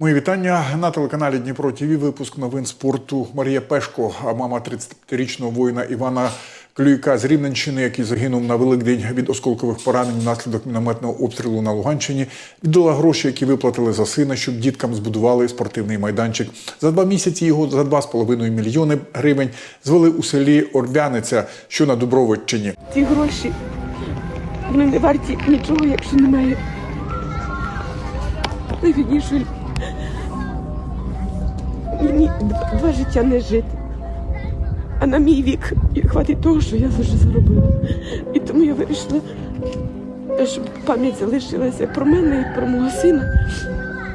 Мої вітання на телеканалі Дніпро ТВ. Випуск новин спорту. Марія Пешко, а мама 35-річного воїна Івана Клюйка з Рівненщини, який загинув на Великдень від осколкових поранень внаслідок мінометного обстрілу на Луганщині, віддала гроші, які виплатили за сина, щоб діткам збудували спортивний майданчик. За два місяці його за 2,5 мільйони гривень звели у селі Орвяниця, що на Дубровиччині. Ці гроші вони не варті нічого, якщо немає найвіднішої. Мені два, життя не жити. А на мій вік і хватить того, що я вже заробила. І тому я вирішила, щоб пам'ять залишилася про мене і про мого сина.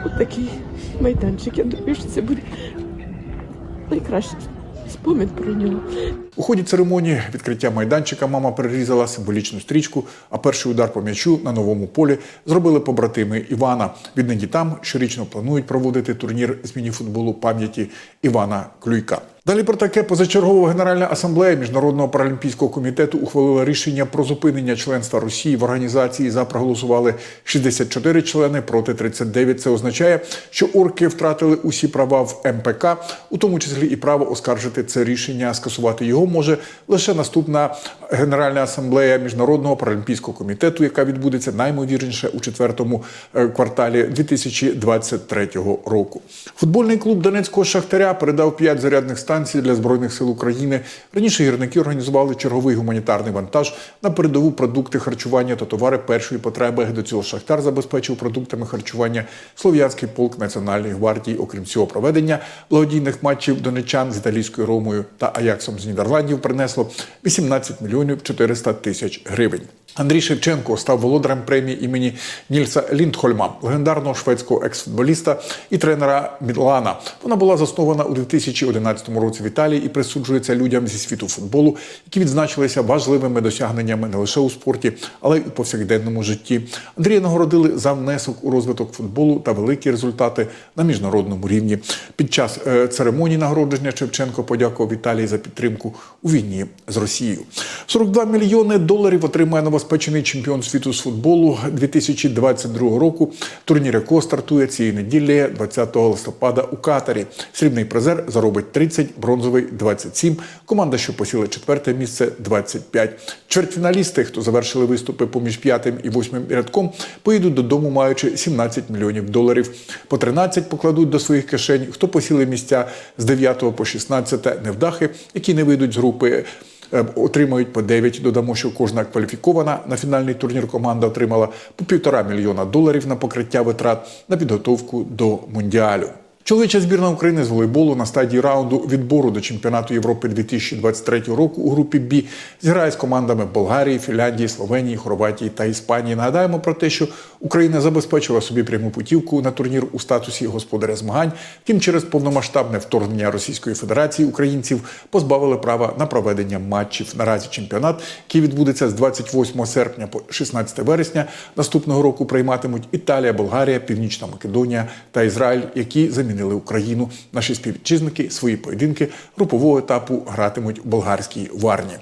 От такий майданчик. Я думаю, що це буде найкращий спомин про нього. У ході церемонії відкриття майданчика мама перерізала символічну стрічку, а перший удар по м'ячу на новому полі зробили побратими Івана. Віднині там щорічно планують проводити турнір з мініфутболу пам'яті Івана Клюйка. Далі про таке позачергова Генеральна асамблея Міжнародного паралімпійського комітету ухвалила рішення про зупинення членства Росії в організації. За проголосували 64 члени проти 39. Це означає, що орки втратили усі права в МПК, у тому числі і право оскаржити це рішення, скасувати його може лише наступна Генеральна асамблея Міжнародного паралімпійського комітету, яка відбудеться наймовірніше у четвертому е, кварталі 2023 року. Футбольний клуб Донецького шахтаря передав 5 зарядних станцій для збройних сил України. Раніше гірники організували черговий гуманітарний вантаж на передову продукти харчування та товари першої потреби. До цього шахтар забезпечив продуктами харчування Слов'янський полк Національної гвардії. Окрім цього, проведення благодійних матчів донечан з італійською Ромою та Аяксом з Нідерландів принесло 18 мільйонів 400 тисяч гривень. Андрій Шевченко став володарем премії імені Нільса Ліндхольма, легендарного шведського екс-футболіста і тренера Мілана. Вона була заснована у 2011 році в Італії і присуджується людям зі світу футболу, які відзначилися важливими досягненнями не лише у спорті, але й у повсякденному житті. Андрія нагородили за внесок у розвиток футболу та великі результати на міжнародному рівні. Під час е, церемонії нагородження Шевченко подякував Італії за підтримку у війні з Росією. 42 мільйони доларів отримає новоспечений чемпіон світу з футболу 2022 року. Турнір якого стартує цієї неділі, 20 листопада у Катарі. Срібний призер заробить 30, бронзовий 27. Команда, що посіла четверте місце, 25. Чвертьфіналісти, хто завершили виступи поміж п'ятим і восьмим рядком, поїдуть додому, маючи 17 мільйонів доларів. По 13 покладуть до своїх кишень, хто посіли місця з 9 по 16 невдахи, які не вийдуть з групи. е, Отримають по 9. Додамо, що кожна кваліфікована на фінальний турнір команда отримала по півтора мільйона доларів на покриття витрат на підготовку до мундіалю. Чоловіча збірна України з волейболу на стадії раунду відбору до чемпіонату Європи 2023 року у групі Б зіграє з командами Болгарії, Фінляндії, Словенії, Хорватії та Іспанії. Нагадаємо про те, що Україна забезпечила собі пряму путівку на турнір у статусі господаря змагань. Втім, через повномасштабне вторгнення Російської Федерації українців позбавили права на проведення матчів. Наразі чемпіонат, який відбудеться з 28 серпня по 16 вересня наступного року, прийматимуть Італія, Болгарія, Північна Македонія та Ізраїль, які замінили Україну. Наші співвітчизники свої поєдинки групового етапу гратимуть в болгарській варні.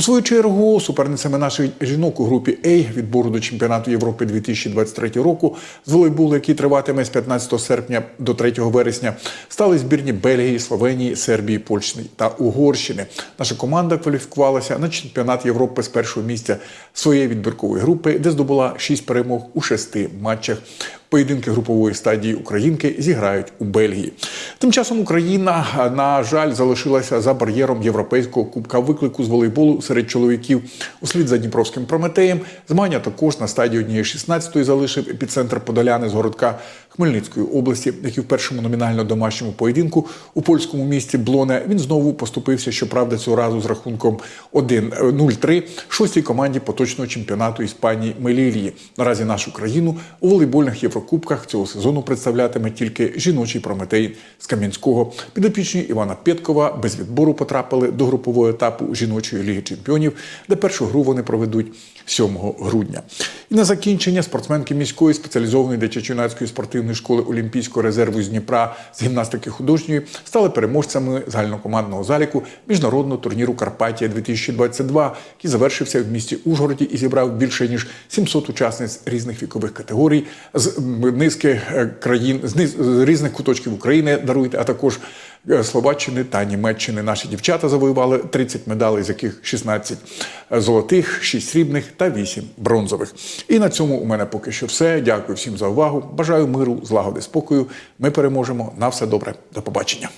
У свою чергу суперницями наших жінок у групі А відбору до чемпіонату Європи 2023 року з волейболу, який триватиме з 15 серпня до 3 вересня, стали збірні Бельгії, Словенії, Сербії, Польщі та Угорщини. Наша команда кваліфікувалася на чемпіонат Європи з першого місця своєї відбіркової групи, де здобула 6 перемог у 6 матчах. Поєдинки групової стадії Українки зіграють у Бельгії. Тим часом Україна, на жаль, залишилася за бар'єром європейського кубка виклику з волейболу серед чоловіків. Услід за Дніпровським Прометеєм змагання також на стадії однієї 16-ї залишив епіцентр Подоляни з городка Хмельницької області, який в першому номінально домашньому поєдинку у польському місті Блоне він знову поступився, щоправда, цього разу з рахунком 1-0-3 шостій команді поточного чемпіонату Іспанії Мелілії. Наразі нашу країну у волейбольних єврокубках цього сезону представлятиме тільки жіночий Прометей з Кам'янського. Підопічні Івана Пєткова без відбору потрапили до групового етапу жіночої ліги чемпіонів, де першу гру вони проведуть 7 грудня. І на закінчення спортсменки міської спеціалізованої дитячо-юнацької спортивної школи Олімпійського резерву з Дніпра з гімнастики художньої стали переможцями загальнокомандного заліку міжнародного турніру Карпатія 2022, який завершився в місті Ужгороді і зібрав більше ніж 700 учасниць різних вікових категорій з низки е, країн з різних куточків України даруйте, а також Словаччини та Німеччини. Наші дівчата завоювали 30 медалей, з яких 16 золотих, 6 срібних та 8 бронзових. І на цьому у мене поки що все. Дякую всім за увагу. Бажаю миру, злагоди, спокою. Ми переможемо. На все добре. До побачення.